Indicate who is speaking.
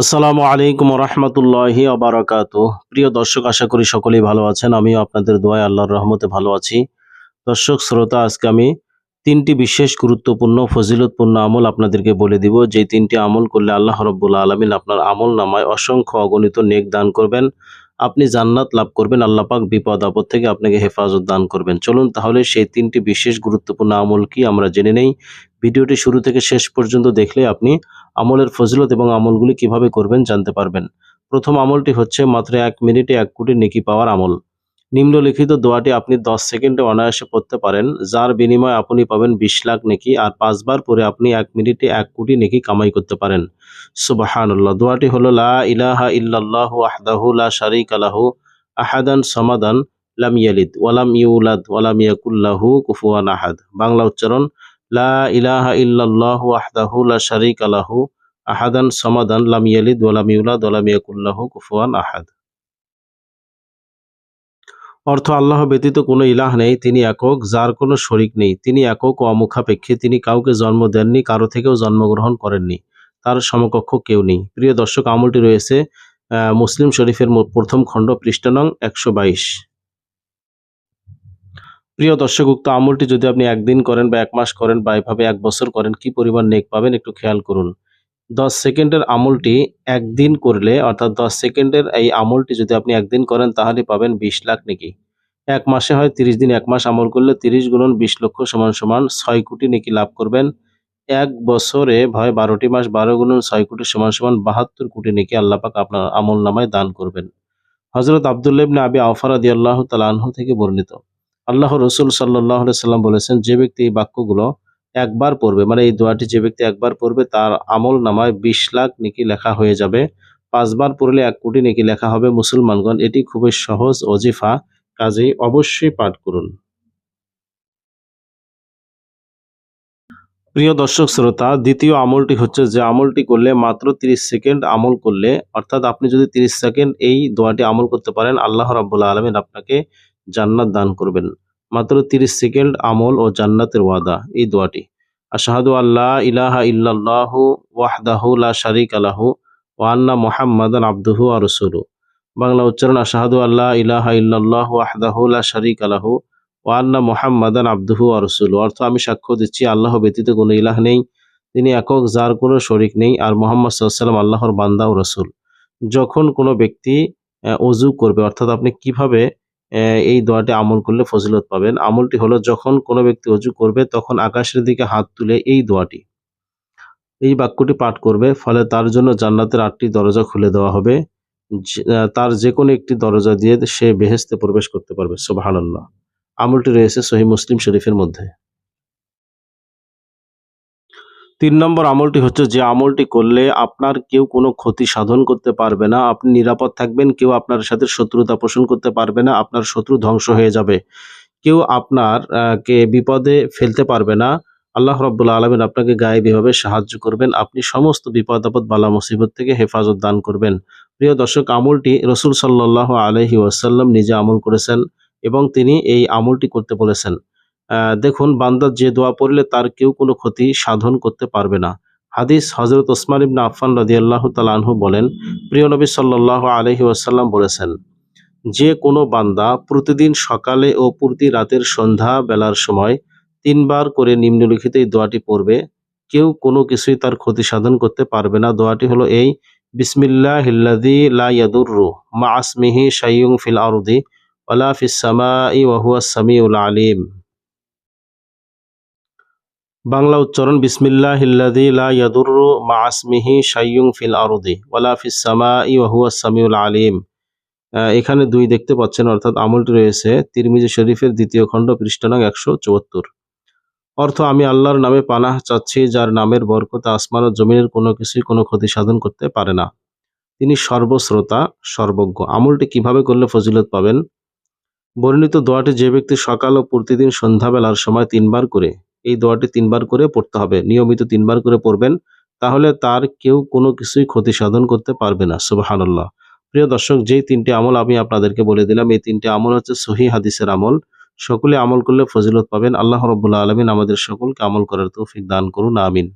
Speaker 1: আসসালামু আলাইকুম রহমতুল্লাহি আবরাকাত প্রিয় দর্শক, আশা করি সকলেই ভালো আছেন। আমিও আপনাদের দোয়ায় আল্লাহর রহমতে ভালো আছি। দর্শক, শ্রোতা, আজকে আমি তিনটি বিশেষ গুরুত্বপূর্ণ, ফজিলতপূর্ণ আমল আপনাদেরকে বলে দিব। যে তিনটি আমল করলে আল্লাহ রব্বুল আলমিন আপনার আমল নামায় অসংখ্য অগণিত নেক দান করবেন। আপনি জান্নাত লাভ করবেন, আল্লাহ পাক বিপদ, আপদ থেকে আপনাকে হেফাজত দান করবেন। চলুন তাহলে সেই তিনটি বিশেষ গুরুত্বপূর্ণ আমল কি আমরা জেনে নেই। ভিডিওটি শুরু থেকে শেষ পর্যন্ত দেখলে আপনি আমলের ফজিলত এবং আমলগুলি কীভাবে করবেন জানতে পারবেন। প্রথম আমলটি হচ্ছে মাত্র এক মিনিটে এক কোটি নেকি পাওয়ার আমল। নিম্নলিখিত দোয়াটি আপনি দশ সেকেন্ডে অনায়াসে পড়তে পারেন, যার বিনিময়ে আপনি পাবেন বিশ লাখ নেকি আর পাঁচবার পরে আপনি এক মিনিটে এক কোটি নেকি কামাই করতে পারেন। সুবাহানুল্লাহ। দোয়াটি হলো, লা ইলাহা ইল্লাল্লাহু আহদাহু লা শারিকা লাহু আহাদান সমাদান লাম ইয়ালিদ ওয়ালাম ইউলাদ ওয়ালাম ইয়াকুল্লাহু কুফুয়ান আহাদ। বাংলা উচ্চারণ, লা ইলাহা ইল্লাল্লাহু আহদাহু লা শারিকা লাহু আহাদান সমাদান লাম ইয়ালিদ ওয়ালাম ইউলাদ ওয়ালাম ইয়াকুল্লাহু কুফুয়ান আহাদ। অর্থ আল্লাহ ব্যতীত কোনো ইলাহ নেই, তিনি একক, যার কোনো শরিক নেই। তিনি একক ও অমুখাপেক্ষী, তিনি কাউকে জন্ম দেননি, কারও থেকেও জন্মগ্রহণ করেননি, তার সমকক্ষ কেউ নেই। প্রিয় দর্শক, আমলটি রয়েছে মুসলিম শরীফের প্রথম খণ্ড, পৃষ্ঠা নং একশো বাইশ। প্রিয় দর্শক, উক্ত আমলটি যদি আপনি একদিন করেন বা এক মাস করেন বা এভাবে এক বছর করেন, কি পরিমাণ নেক পাবেন একটু খেয়াল করুন। দশ সেকেন্ডের আমলটি একদিন করলে, অর্থাৎ দশ সেকেন্ডের এই আমলটি যদি আপনি একদিন করেন, তাহলে পাবেন বিশ লাখ নেকি। এক মাসে হয় তিরিশ দিন, এক মাস আমল করলে তিরিশ গুণন বিশ লক্ষ সমান সমান ছয় কোটি নেকি লাভ করবেন। এক বছরে হয় বারোটি মাস, বারো গুণন ছয় কোটি সমান সমান বাহাত্তর কোটি নেকি আল্লাপাক আপনার আমল নামায় দান করবেন। হজরত আবদুল্লাহ ইবনে আবি আফারাদি আল্লাহ তালাহ থেকে বর্ণিত। আল্লাহ রসুল সাল্লাহ সাল্লাম বলেছেন, যে ব্যক্তি এই বাক্যগুলো একবার পড়বে। মানে এই দোয়াটি যে ব্যক্তি একবার পড়বে, তার আমল নামায় বিশ লাখ নেকি লেখা হয়ে যাবে। পাঁচবার পড়লে এক কোটি নেকি লেখা হবে মুসলমানগণ। এটি খুবই সহজ, অজিফা। কাজেই অবশ্যই পাঠ করুন। প্রিয় দর্শক, শ্রোতা, দ্বিতীয় আমলটি হচ্ছে যে আমলটি করলে মাত্র 30 সেকেন্ড আমল করলে, অর্থাৎ আপনি যদি 30 সেকেন্ড এই দোয়াটি আমল করতে পারেন, আল্লাহ রাব্বুল আলামিন আপনাকে জান্নাত দান করবেন। মাত্র 30 সেকেন্ড আমল ও জান্নাতের ওয়াদা, এই দোয়াটি। আশহাদু আল্লাহ ইলাহা ইল্লাল্লাহু ওয়াহদাহু লা শারীকা লাহু ওয়া আন্না মুহাম্মাদান আবদুহু ওয়া রাসূলুহু। বাংলা উচ্চারণ, আশহাদু আল্লাহ ইলাহা ইল্লাল্লাহু ওয়াহদাহু শারীকা লাহু ওয়ান্না মোহাম্মদান আব্দুহু আরসুল অর্থ, আমি সাক্ষ্য দিচ্ছি, আল্লাহ ব্যতীত কোনো ইলাহ নেই, তিনি একক, যার কোনো শরিক নেই, আর মোহাম্মদ সাল্লাম আল্লাহর বান্দা ও রসুল। যখন কোনো ব্যক্তি অজু করবে, অর্থাৎ আপনি কীভাবে এই দোয়াটি আমল করলে ফজিলত পাবেন। আমলটি হলো যখন কোনো ব্যক্তি অজু করবে, তখন আকাশের দিকে হাত তুলে এই দোয়াটি। এই বাক্যটি পাঠ করবে, ফলে তার জন্য জান্নাতের আটটি দরজা খুলে দেওয়া হবে। তার যে কোনো একটি দরজা দিয়ে সে বেহেস্তে প্রবেশ করতে পারবে, সুবহানাল্লাহ। আমলটি রয়েছে সহি মুসলিম শরীফের মধ্যে। তিন নম্বর আমলটি হচ্ছে যে আমলটি করলে আপনার কেউ কোনো ক্ষতি সাধন করতে পারবে না। আপনি নিরাপদ থাকবেন, কেউ আপনার সাথে শত্রুতা পোষণ করতে পারবে না, আপনার শত্রু ধ্বংস হয়ে যাবে। কেউ আপনার কে বিপদে ফেলতে পারবে না। আল্লাহ রব্বুল আলমিন আপনাকে গায়েবীভাবে সাহায্য করবেন। আপনি সমস্ত বিপদ আপদ, বালা মুসিবত থেকে হেফাজত দান করবেন। প্রিয় দর্শক, আমলটি রসুল সাল্লাহ আলহি ওয়াসাল্লাম নিজে আমল করেছেন এবং তিনি এই আমলটি করতে বলেছেন। দেখুন বান্দার যে দোয়া পড়লে তার কেউ কোনো ক্ষতি সাধন করতে পারবে না। হাদিস হজরত ওসমান ইবনা আফান রাদিয়াল্লাহু তাআলা আনহু বলেন, প্রিয় নবী সাল্লাল্লাহু আলাইহি ওয়াসাল্লাম বলেছেন, যে কোনো বান্দা প্রতিদিন সকালে ও প্রতি রাতের সন্ধ্যা বেলার সময় তিনবার করে নিম্নলিখিত এই দোয়াটি পড়বে। কেউ কোনো কিছুই তার ক্ষতি সাধন করতে পারবে না। দোয়াটি হলো এই, বিসমিল্লাহিল্লাযী লা ইয়াদুররু মা আসমিহি শাইউন ফিল আরদি ওয়ালা ফিস সামাই ওয়া হুয়াস সামিউল আলিম। বাংলা উচ্চারণ, বিসমিল্লাহিল্লাযী লা ইয়াদুররু মা আসমিহি শাইউন ফিল আরদি ওয়ালা ফিস সামাই সামিউল আলিম। এখানে দুই দেখতে পাচ্ছেন, অর্থাৎ আমলটি রয়েছে তিরমিজি শরীফের দ্বিতীয় খণ্ড, পৃষ্ঠা নং একশো চুয়াত্তর। অর্থ, আমি আল্লাহর নামে পানাহ চাচ্ছি, যার নামের বরকতে আসমান ও জমিনের কোনো কিছুই কোনো ক্ষতি সাধন করতে পারে না। তিনি সর্বশ্রোতা, সর্বজ্ঞ। আমলটি কীভাবে করলে ফজিলত পাবেন? বর্ণিত দোয়াটি যে ব্যক্তি সকাল ও প্রতিদিন সন্ধ্যাবেলার সময় তিনবার করে এই দোয়াটি তিনবার করে পড়তে হবে। নিয়মিত তিনবার করে পড়বেন, তাহলে তার কেউ কোনো কিছুই ক্ষতি সাধন করতে পারবে না। সুবহানাল্লাহ। প্রিয় দর্শক, যেই তিনটি আমল আমি আপনাদেরকে বলে দিলাম, এই তিনটি আমল হচ্ছে সহি হাদিসের আমল। সকলে আমল করলে ফজিলত পাবেন। আল্লাহ রব্বুল্লাহ আলমিন আমাদের সকলকে আমল করার তৌফিক দান করুন, আমিন।